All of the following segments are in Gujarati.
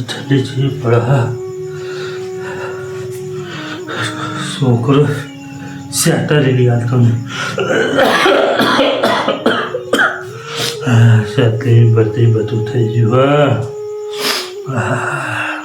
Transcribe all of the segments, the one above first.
ઠંડી જેવી પડે છોકરો સેટરેલી હાલતો ને સેટલી બધી બધું થઈ ગયું હા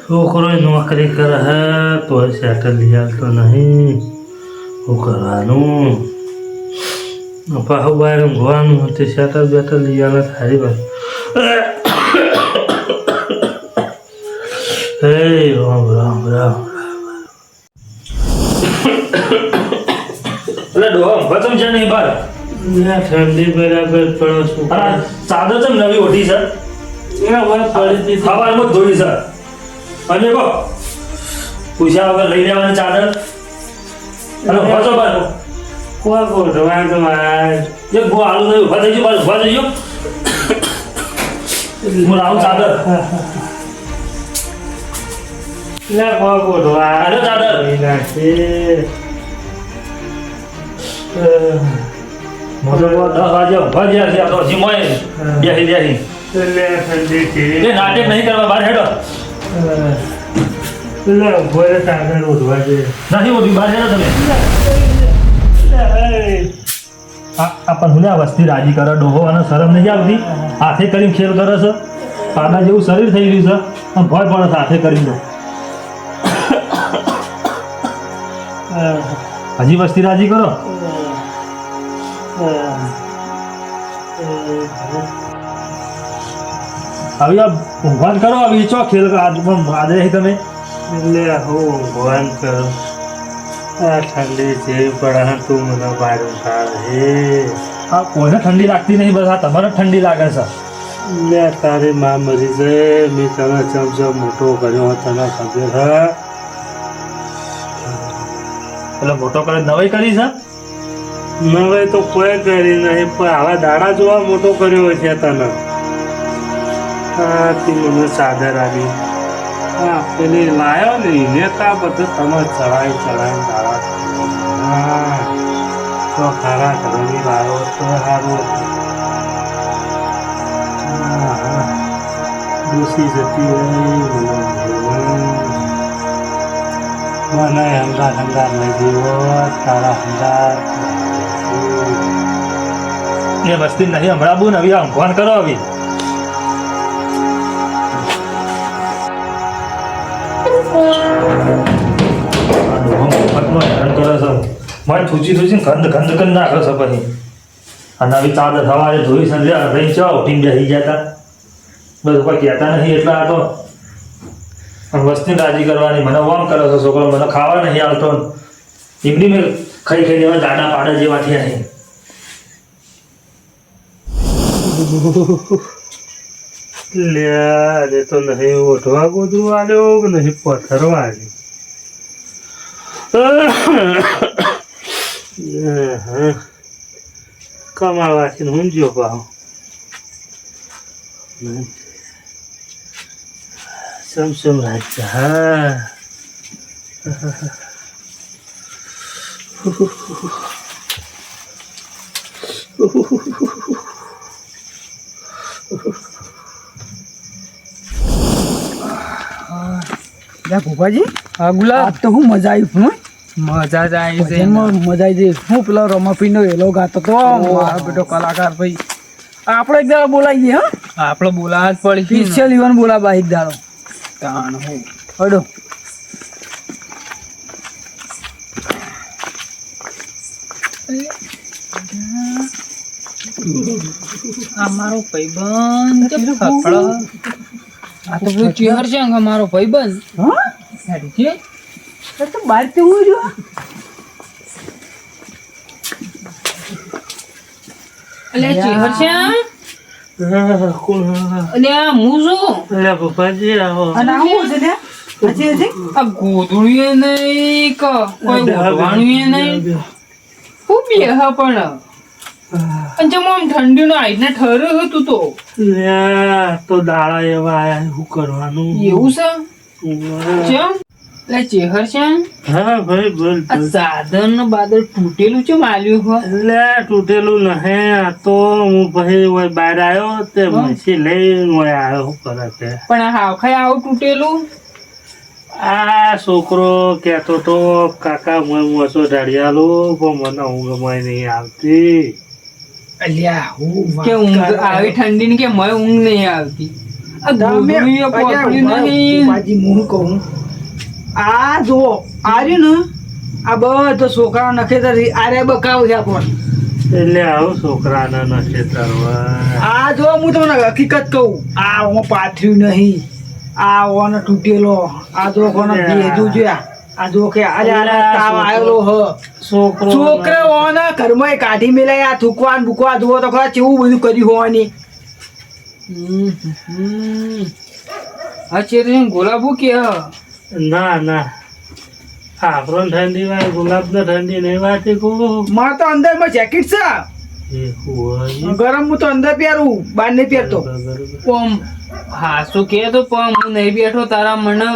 છોકરો નોકરી કરે હે તો સેટલી હાલતો નહીં શું કરવાનું પાહુ બહાર ઊંઘવાનું તે સેટલ બેટલ લઈ આવે સારી વાત હે રામ રામ રામ એટલે ડોહા ઊંઘવા છે નહીં બાર. ના ઠંડી બરાબર પડો છું. આ ચાદર ચમ નવી ઓઢી છે. ના વાત પડી હતી. જ ધોઈ છે. અને કહો પૂછ્યા વગર લઈ લેવાની ચાદર? અને છો બાર. કોઈ ગોઠવા તો આજ એક ગો આલુ નહીં ઊભા થઈ ગયો બાર ઊભા થઈ ગયો. હું લાવું ચાદર લે ગોઠવા આલો ચાદર. મોટો દસ વાગે ઊભા થયા છે તો હજી મોય બેસી બેસી નાટક નહીં કરવા બહાર હેડો લે ઊભો ચાદર ઉઠવા છે નથી ઓઢી બહાર હેડો તમે આ પણ વસ્તી રાજી કરે, ડોહો અને શરમ નહીં આવતી? હાથે કરીને ખેલ કરે છે. પાડા જેવું શરીર થઈ ગયું છે. અને ભય પડે છે હાથે કરીને હજી વસ્તી રાજી કરો? આવી આ ઊંઘવાન કરો, આવી ચો ખેલ આજ તમે. એટલે હું ભગવાન કરું. આ ઠંડી છે પડે તું મને બહાર હે. આ કોઈને ઠંડી લાગતી નહીં બસ આ તમારે ઠંડી લાગે છે. મેં તારી માં મરી છે મેં તને ચમચમ મોટો કર્યો તને ખબર છે એટલે મોટો કરે નવાઈ કરી છે? નવાઈ તો કોઈ કરી નહીં પણ આવા દાડા જોવા મોટો કર્યો છે તને. હા તી મને ચાદર આવી પેલી લાયો ને, એને તા બધું તમે ચડાવી ચડાવી હા, તો ખારા ઘરની લાયો તો સારું. ડૂસી જતી મને હંગાર હંગાર લઈ દીવો તારા હંગાર એ વસ્તી નહીં, હમણાં ને આવી આમ, ફોન કરો આવી મારે થૂચી થૂચી રાજી કરવાની. મને ઓમ કરે છે, છોકરો મને ખાવા નહીં આવતો. એમની મેં ખાઈ ખાઈ દેવા દાડા પાડા જેવા થયા લે, આજે તો નહીં ઓઠવા ગોદરું આવ્યો નહીં પથરવા આલ્યો હા. કમાવાથી હું જો ભાવ સમ સમ રાજ્ય હા યા ભોપાજી. હા ગુલાબ. આજ તો હું મજા આવી પણ મજા જ આવી છે મજા આવી જઈ હું પેલો રમાપીનો એલો ગાતો તો. મારો બેટો કલાકાર ભાઈ. આપણે એક દાડો બોલાવીએ હા. આપણે બોલાવા જ પડી સ્પેશિયલ ઇવન બોલાવા એક દાડો. તાણ હું. હડો. આ મારો ભાઈબંધ આ તો પેલો ચેહર છે મારો ભાઈબંધ. હા? તો બહાર તે જો. એટલે ચેહર છે હા, કોણ હા? એટલે આ હું છું? અરે પપ્પાજી આવો. અને આવું છે ને? હજી હજી? આ ગોધડું નહીં કે કોઈ ગોધવાનું નહીં? હું બે હા પણ. અને જેમ આમ ઠંડીનો આઈને ઠરે હતું તો લે, તો દાડા એવા આયા શું કરવાનું? એવું છે. એટલે ચેહર છે હા ભાઈ બોલ સાધનનું બાદર તૂટેલું છે માલ્યું હો? એટલે તૂટેલું નહે આ તો હું ભાઈ ઓય બહાર આવ્યો તે મસી લઈને ઓય આવ્યો કરે છે પણ આ હાવખાઈ આવું તૂટેલું? આ છોકરો કહેતો તો કાકા હું મોસો ઢાળિયાલો પણ મને ઊંઘ મય નહીં આવતી. અલ્યા હું કે ઊંઘ આવી ઠંડી ને કે મય ઊંઘ નહીં આવતી? આ ગોદડીએ અલ્યા, નહીં. કહું. આ જુઓ આ રહ્યું ને આ બધો છોકરા નખેતર આરે બકાવ છે પણ એટલે આવો છોકરાને નથી તરવા આ જો હું તમને હકીકત કહું. આ હું પાથર્યું નહીં. આ ઓને તૂટેલો. આ જો કોને ભેજું છે. આ જો કે આજે આને તાવ આવેલો હ. છોકરો છોકરા ઓને ઘરમાં કાઢી મેલાય આ થૂકવા ને બુકવા જુઓ તો ખરા કેવું બધું કર્યું હોવાની. હમ, હમ. આ ચેરી ગોલાબુ કે હ? ના ના. આપણો ઠંડી વાય ગુલાબ ને ઠંડી નહીં વાતી કો મારે તો અંદરમાં જેકેટ છે ગરમ હું તો અંદર પહેરું બહાર નહીં પહેરતો. પમ. હા શું કે તો પમ હું નહીં બેઠો તારા મને.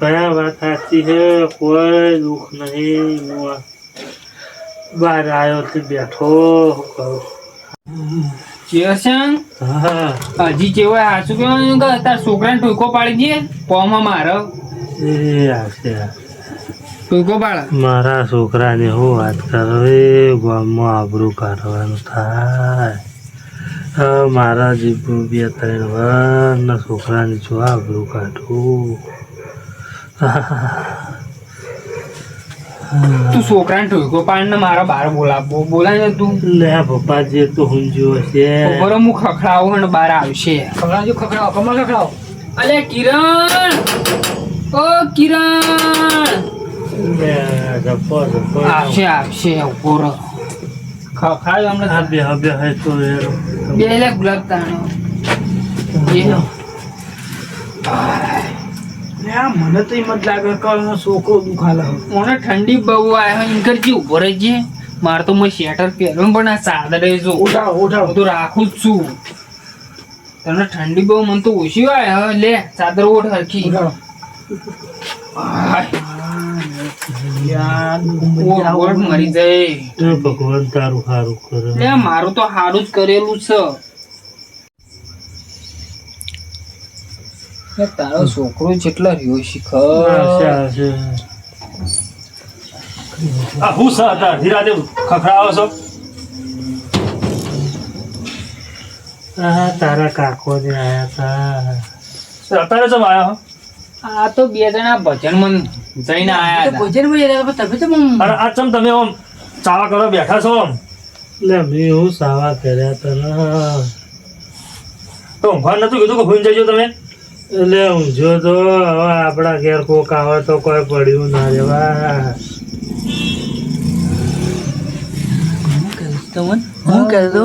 ભયા વાત સાચી છે કોઈ દુઃખ નહીં. બહાર આવ્યો તે બેઠો કરું? ચેરસન હા હજી કેવો હાસુ કે તાર છોકરાને ટૂંકો પાડી દે પોમાં મારો. એ આવશે. ટોકો પાડ. મારા છોકરાને હું વાત કરો? એ ગામમાં આબરું કાઢવાનું થાય. મારા જીભનું બે ત્રણ વાર છોકરાને જો આબરું કાઢવું તું છોકરાને ઠોકો પાડ ને મારા બાર બોલા બોલાય ને તું. લે પપ્પાજી તો ઊંઝ્યો છે. ખબર હું ખખડાવું અને બાર આવશે. ખખડાવજો ખખડાવો. કમળ ખખડાવો. અલે કિરણ! ઓ કિરણ. આવશે આવશે ઉપર ખખડાવ અમને બે બે હે તો બે લે ગુલાબ તાણો. મને તો એમ જ લાગે કે છોકરો દુખાલે મને ઠંડી બહુ આવે ઇન કરજી ઊભો રહેજે મારે તો મેં શેટર પહેર્યું પણ આ ચાદર જો. ઓઢા ઓઢા હું તો રાખું જ છું. તને ઠંડી બહુ મને તો ઓછી આવે હવે લે ચાદર ઓઢ હરખી. મરી જાય. ભગવાન તારું સારું કરે. મારું તો સારું જ કરેલું છે. લે, તારો છોકરો જેટલો રહ્યો શીખ. આ હું હતા? ખખડાવો છો? આ તારા કાકો ને આયા હતા અત્યારે ચમ આયા આ તો બે જણા ભજન મન જઈને આયા હતા. ભોજનમાં જરા તમે તો આ ચમ તમે આમ ચાવા કરો બેઠા છો આમ? એટલે મેં હું સાવા કર્યા હતા તો ઊંઘવાનું નતું કીધું કે ભૂઈ જજો તમે? એટલે ઊંઝો તો હવે આપણા ઘેર કોક આવે તો કોઈ પડ્યું ના રેવા હું કહેતો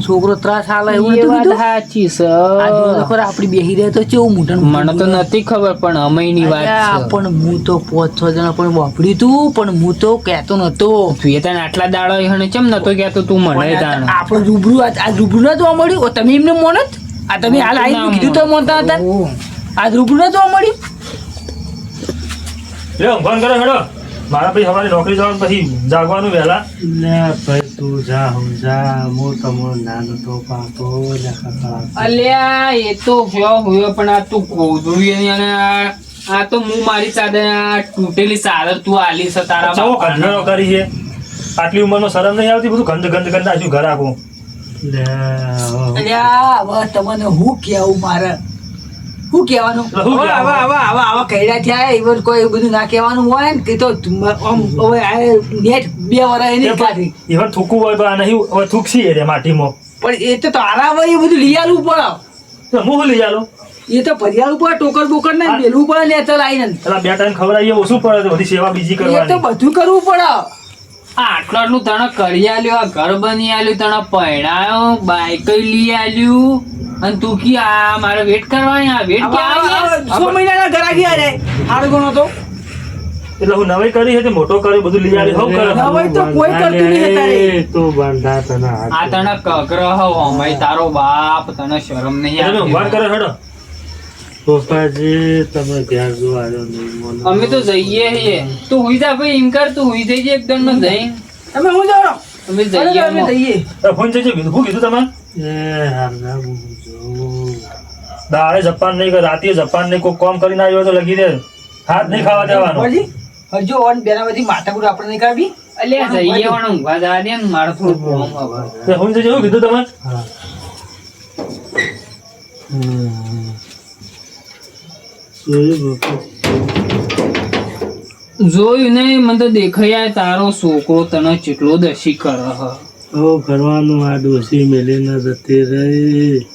છોકરો ત્રાસ હાલે એવું એ વાત સાચી આ તો છે ખરા આપણી બેહી રહે તો કેવું મોઢાનું મને તો નથી ખબર પણ અમયની વાત પણ હું તો પાંચ છ જણા પણ વાપર્યું તું પણ હું તો કહેતો નતો. તું એ તને આટલા દાડા હણે નતો કહેતો? તું મને તાણ આપણે રૂબરૂ આ રૂબરૂ ના જોવા મળ્યું? તમે એમને મોનત આ તમે હાલ આવીને કીધું તો મોતા હતા? ઓહ. આ રૂબરૂ ના જોવા મળ્યું? લે ફોન કરો હેડો. મારા પછી સવારે નોકરી જવાનું પછી જાગવાનું વહેલા. લે ભાઈ તું જા હું જા. હું તમો નાનો તો પાપો. અલ્યા એ તો જો હોય પણ આ તું ગોધડી અને અને આ આ તો હું મારી સાદે આ તૂટેલી સાદર તું આલી છે તારા. કરી છે. આટલી ઉંમરનો શરમ નહીં આવતી? બધું ગંધ ગંધ ગંધ આજુ ઘર આખું. અલ્યા હવે તમને હું કેવું મારે? શું કહેવાનું? એટલે શું હવે હવે હવે હવે હવે કઈડા થયા કોઈ બધું ના કહેવાનું હોય ને કે તો આમ હવે આ નેટ બે વરા એની કાઢી ઇવન થૂકવું હોય તો આ નહીં હવે થૂકસી એ રે માટીમાં. પણ એ તો તારા હોય એ બધું લઈ આલવું પડે તો હું લઈ આલો એ તો પરિયાળ ઉપર ટોકર બોકર ને મેલવું પડે ને તો આવીને. બે ટાઈમ ખવડાવીએ ઓછું પડે બધી સેવા બીજી એ તો બધું કરવું પડે. આટલું આટલું તને કરી આલ્યું આ ઘર બની આલ્યું તને પહેણાયો બાઈક લઈ આલ્યું. અને તું કી આ મારે વેટ કરવાની આ વેટ હવે આ- મહિનાના ઘરા ગયા રે. હારો ગણો તો. એટલે હું નવાઈ કરી છે મોટો કર્યો બધું લઈ આવી હવ કરે હવે તો કોઈ કરતું નહીં તારે તો તું બંધા તને આ તને કગ્રહ હોમાય તારો બાપ તને શરમ નહીં આવે વાત કરો હેડો. પપ્પાજી તમે ઘેર નહીં અમે તો જઈએ છીએ. તું હુઈ જા ભાઈ એમ કર તું હુઈ જઈ જે એકદમ નો જઈ. તમે હું જાવ અમે જઈએ અમે. જઈએ. અરે ફોન જઈ કીધું શું કીધું તમે? એ હું દાડે જપાન નહીં કે રાતે જપાન નહીં કોઈ કામ કરીને આવ્યો તો લગી દે. હાથ નહીં ખાવા દેવાનો. હજુ ઓન બેના બધી માથાકૂટ આપણે નહીં કાઢી અલ્યા જઈએ વણ ઊંઘવા જવા દે ને મારે થોડું કામ હવે. હું શું કીધું તમે? હા. જોયું? નહીં મને તો દેખાય તારો છોકરો તને ચેટલો દસી કર ઓ કરવાનું આ ડોસી મેલીને જતી રહી.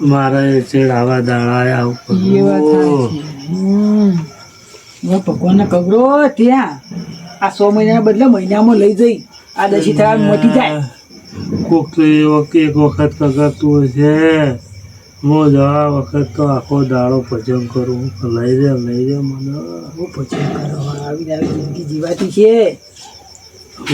મારા ચેડાવા. હમ. હવે ભગવાનના કગરો ત્યાં. આ સો મહિનાના બદલે મહિનામાં લઈ જઈ. આ દસી થવા મટી જાય કોક તો એક વખત કગરતું હશે. હું જવા વખત તો આખો દાડો ભજન કરું. લઈ જા લઈ જા મને હું પછી કરવા આવી ને આવી જિંદગી જીવાતી છે.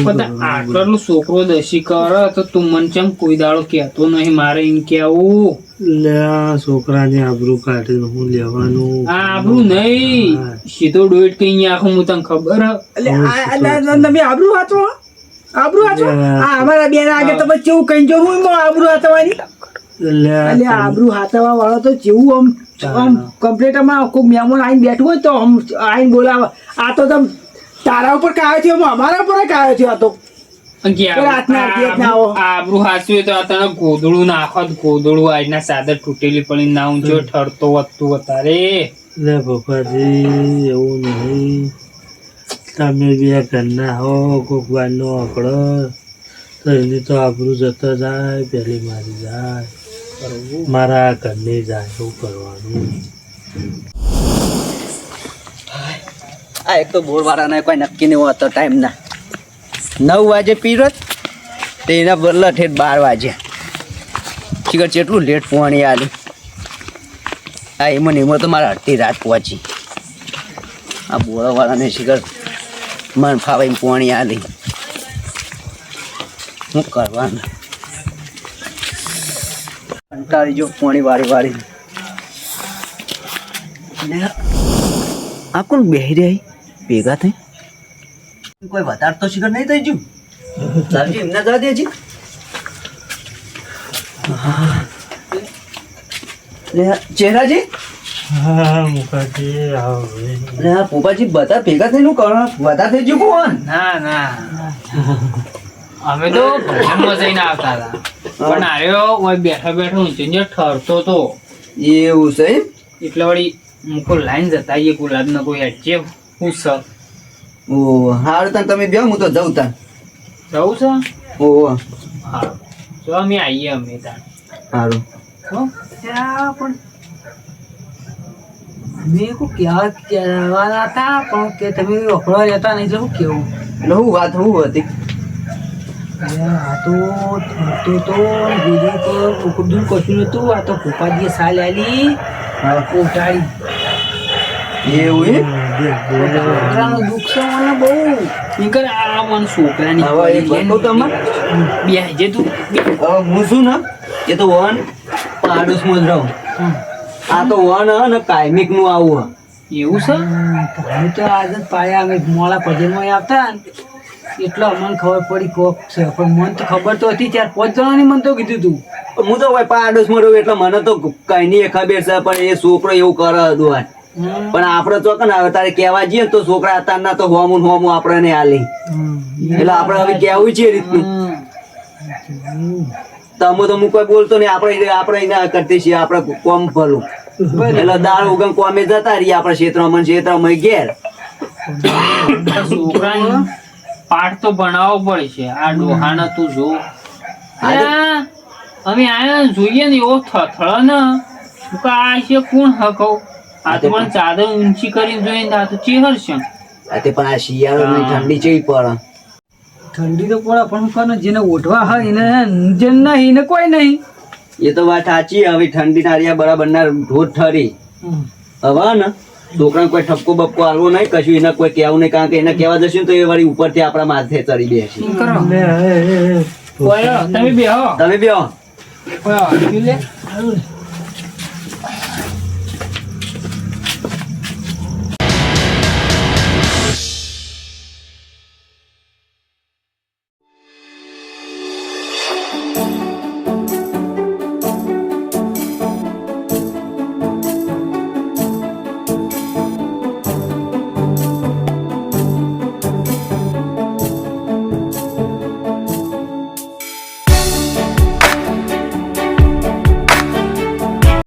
પણ આટલો છોકરો દસી કર તો તું મને ચમ કોઈ દાડો કહેતો નહીં? મારે એમ કેવું લે છોકરાની આબરૂ કાઢીને હું લેવાનું? આ આબરૂ નહીં. સીધો ડોઈટ કઈ આખું હું તને ખબર તમે આબરૂ વાંચો? આબરૂ વાંચો? આ અમારા બેન આગળ તમે કેવું કઈ જો હું આબરૂ આ એટલે આબરૂ હાથવા વાળો તો જેવું આમ આમ કમ્પ્લેટમાં કોઈ મહેમાન આવીને બેઠું હોય તો આમ આવીને બોલાવે. આ તો તમ તારા ઉપર કાયો થયો અમારા ઉપર કાયો થયો આ તો. ના આબરું હાચવી તો તને ગોદડું નાખો ગોદડું આજના સાદર તૂટેલી પડી ના ઊંચો ઠરતો વધતું વધારે લે પપ્પાજી એવું નહીં. તમે બે ઘરના હો કોક બારનો આંકડો. તો એની તો આબરૂ જતો જાય પેલી મારી જાય. મારા ઘરને જાય, શું કરવાનું? આ એક તો બોરવાળાને કોઈ નક્કી નહીં હોતો ટાઈમના. નવ વાગે પીરત, તે એના બદલા ઠેઠ બાર વાગે. શિખર જેટલું લેટ પહોંચી આલી. આ એમાં ને એમાં તો મારે અડધી રાત પહોંચી. આ બોરવાળાને શિખર મન ફાવે એમ પહોંચી આલી. શું કરવાનું? કંટાળી જો પાણી વાળી વાળી આ કોણ બેહી રહી? ભેગા થઈ? કોઈ વધારે તો શિખર નહીં થઈ ગયું? સાહેબજી એમને જવા દેજી. ચહેરાજી. પોપાજી બધા ભેગા થઈને ના ના. અમે તો આવતા હતા. પણ આર્યો ઓય બેઠો બેઠો ઊંચે ને ઠરતો તો. એવું છે? એટલે વળી મૂકો લાઈન જતા આવીએ ગુલાબ ને કોઈ હેઠે હું સ ઓ હાર તને તમે બેહો હું તો જઉં તાન. જઉં છે? ઓ હા. તો અમે આવીએ અમે હો? ત્યાં પણ મેં કહેવાના હતા પણ કે તમે વખડવા જતા નહીં જવું કેવું? એટલે હું વાત હું હતી. આ તો તો તો બીજું તો કુકડું કશું નતું. આ તો ભૂપાજીએ સાલ આલી ઉટાડી એવું છોકરાનું દુઃખ છે મને બહુ. નીકળ આ મન છોકરાની હવે એક વાત કહું બે જે તું હવે હું શું ને? એ તો વન પાડોશમાં જ રહું. આ તો વન હ ને કાયમિકનું આવું હ. એવું છે? તો આદત પાડ્યા અમે મોડા ભજનમાં આવતા એટલે અમને ખબર પડી કોક છે. પણ મને તો ખબર તો હતી ચાર પાંચ જણાની મને તો કીધું તું. હું તો ભાઈ પાડોશમાં રહું એટલે મને તો કઈ નહીં ખબર છે પણ એ છોકરો એવું કરે દુઆ પણ આપણે તો ને હવે તારે કહેવા જઈએ તો છોકરા અત્યારના તો હોમું હોમું આપણે ને આલી એટલે આપણે હવે કહેવું છે રીતનું. તમે તો હું કોઈ બોલતો નહીં આપણે આપણે એના કરતી છીએ આપણે કોમ ભલું. એટલે દાળ ઉગમ કોમે જતા રહીએ આપણે ક્ષેત્રમાં ક્ષેત્રમાં ઘેર. છોકરાને પાઠ તો ભણાવવો પડશે આ ડોહાને તું જો. અમે આયા જોઈએ ને એવો થથળ ને શું કહું, આ છે? કોણ હકવ આ તો પણ ચાદર ઊંચી કરીને જોઈને આ તો ચેહર છે. આ તે પણ આ શિયાળો ની ઠંડી ચેવી પડે. ઠંડી તો પડે પણ કોને જેને ઓઢવા હોય એને જેન નહીં એને કોઈ નહીં. એ તો વાત સાચી હવે ઠંડી નારિયા બરાબર ના ઢોર ઠરી. હવા ને છોકરાને કોઈ ઠપકો બપકો આવવો નહીં કશું એને કોઈ કહેવું નહીં કારણ કે એને કહેવા જશું તો એ વળી ઉપરથી આપણા માથે ચડી બે છે તમે બે હો તમે બે ઓય, હજુ લે.